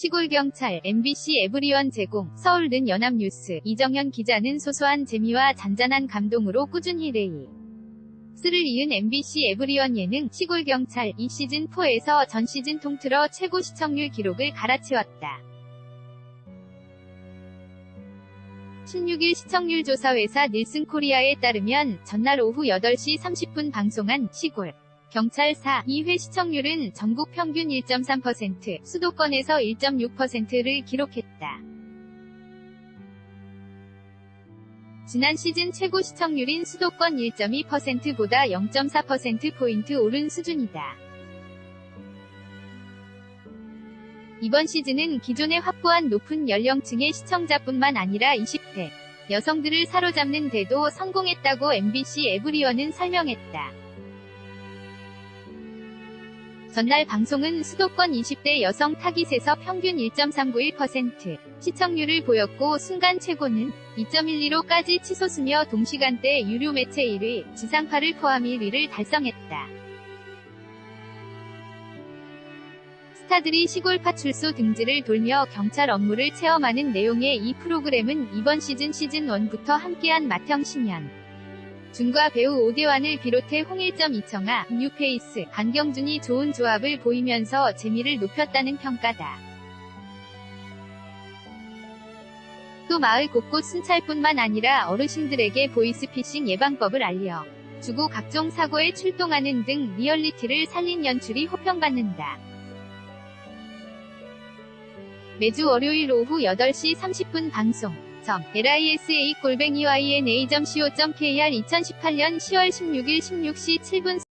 시골경찰 MBC 에브리원 제공 서울는 연합뉴스 이정현 기자는 소소한 재미와 잔잔한 감동으로 꾸준히 레이 스를 이은 MBC 에브리원 예능 시골경찰 이 시즌4에서 전 시즌 통틀어 최고 시청률 기록을 갈아치웠다. 16일 시청률 조사 회사 닐슨 코리아에 따르면 전날 오후 8시 30분 방송한 시골 경찰 4 2회 시청률은 전국 평균 1.3%, 수도권에서 1.6%를 기록했다. 지난 시즌 최고 시청률인 수도권 1.2%보다 0.4%포인트 오른 수준이다. 이번 시즌은 기존에 확보한 높은 연령층의 시청자뿐만 아니라 20대 여성들을 사로잡는 데도 성공했다고 MBC 에브리원은 설명했다. 전날 방송은 수도권 20대 여성 타깃에서 평균 1.391% 시청률을 보였고 순간 최고는 2.12로까지 치솟으며 동시간대 유료 매체 1위, 지상파를 포함 1위를 달성했다. 스타들이 시골 파출소 등지를 돌며 경찰 업무를 체험하는 내용의 이 프로그램은 이번 시즌 시즌1부터 함께한 맏형 신현. 준과 배우 오대환을 비롯해 홍일점 이청아, 뉴페이스, 강경준이 좋은 조합을 보이면서 재미를 높였다는 평가다. 또 마을 곳곳 순찰뿐만 아니라 어르신들에게 보이스피싱 예방법을 알려 주고 각종 사고에 출동하는 등 리얼리티를 살린 연출이 호평받는다. 매주 월요일 오후 8시 30분 방송. 점 lisa 골뱅이 yna.co.kr 2018년 10월 16일 16시 7분